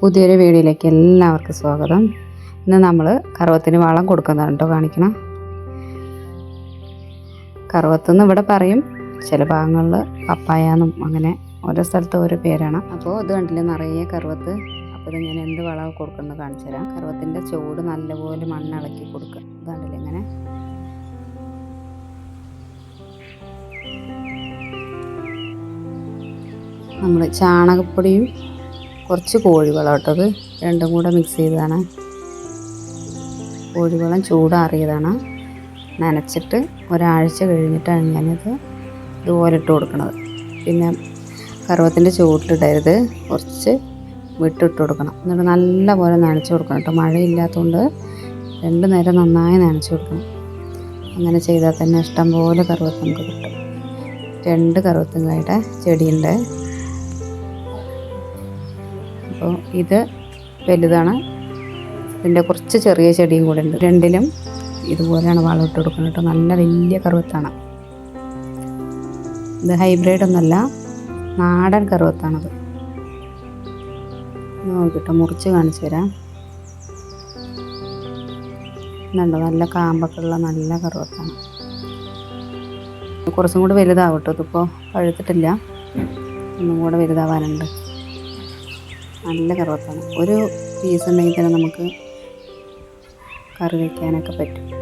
പുതിയൊരു വീഡിയോയിലേക്ക് എല്ലാവർക്കും സ്വാഗതം. ഇന്ന് നമ്മൾ കറുവത്തിന് വളം കൊടുക്കുന്നതാണ് കേട്ടോ കാണിക്കണം. കറുവത്തെന്ന് ഇവിടെ പറയും. ചില ഭാഗങ്ങളിൽ പപ്പായാന്നും അങ്ങനെ ഓരോ സ്ഥലത്ത് ഓരോ പേരാണ്. അപ്പോൾ ഇത് കണ്ടില്ലേ നിറയെ കറുവത്ത്. അപ്പോൾ ഇത് ഞാൻ എന്ത് വളം കൊടുക്കുന്നത് കാണിച്ചു തരാം. കറുവത്തിന്റെ ചൂട് നല്ലപോലെ മണ്ണിളക്കി കൊടുക്കുക. ഇത് കണ്ടില്ല ഇങ്ങനെ? നമ്മൾ ചാണകപ്പൊടിയും കുറച്ച് കോഴിവളം ഇട്ടത് രണ്ടും കൂടെ മിക്സ് ചെയ്തതാണ്. കോഴിവളം ചൂടാറിയതാണ്. നനച്ചിട്ട് ഒരാഴ്ച കഴിഞ്ഞിട്ടാണ് ഞാനിത് ഇതുപോലെ ഇട്ട് കൊടുക്കുന്നത് പിന്നെ കറുവത്തിന്റെ ചൂട്ടിലിടരുത് കുറച്ച് വിട്ടിട്ട് കൊടുക്കണം. എന്നിട്ട് നല്ല പോലെ നനച്ച് കൊടുക്കണം കേട്ടോ. മഴയില്ലാത്തതുകൊണ്ട് രണ്ട് നേരം നന്നായി നനച്ച് കൊടുക്കണം. അങ്ങനെ ചെയ്താൽ തന്നെ ഇഷ്ടം പോലെ കറുവത്ത് നമുക്ക് കിട്ടും. രണ്ട് കറുവത്തുങ്കായുടെ ചെടിയുണ്ട്. അപ്പോൾ ഇത് വലുതാണ്. ഇതിന്റെ കുറച്ച് ചെറിയ ചെടിയും കൂടെ ഉണ്ട്. രണ്ടിലും ഇതുപോലെയാണ് വളമിട്ട് കൊടുക്കുന്നത് കേട്ടോ. നല്ല വലിയ കറുവത്താണ്. ഇത് ഹൈബ്രിഡ് ഒന്നല്ല നാടൻ കറുവത്താണത്. നോക്കിട്ടോ മുറിച്ച് കാണിച്ചു തരാം. ഇതുണ്ടോ നല്ല കാമ്പൊക്കെ ഉള്ള നല്ല കറുവത്താണ്. കുറച്ചും കൂടി വലുതാവട്ടോ ഇതിപ്പോൾ. പഴുത്തിട്ടില്ല. ഒന്നും കൂടെ വലുതാവാനുണ്ട്. നല്ല കറുവപ്പാണ്. ഒരു പീസ് ഉണ്ടെങ്കിൽ തന്നെ നമുക്ക് കറി വയ്ക്കാനൊക്കെ പറ്റും.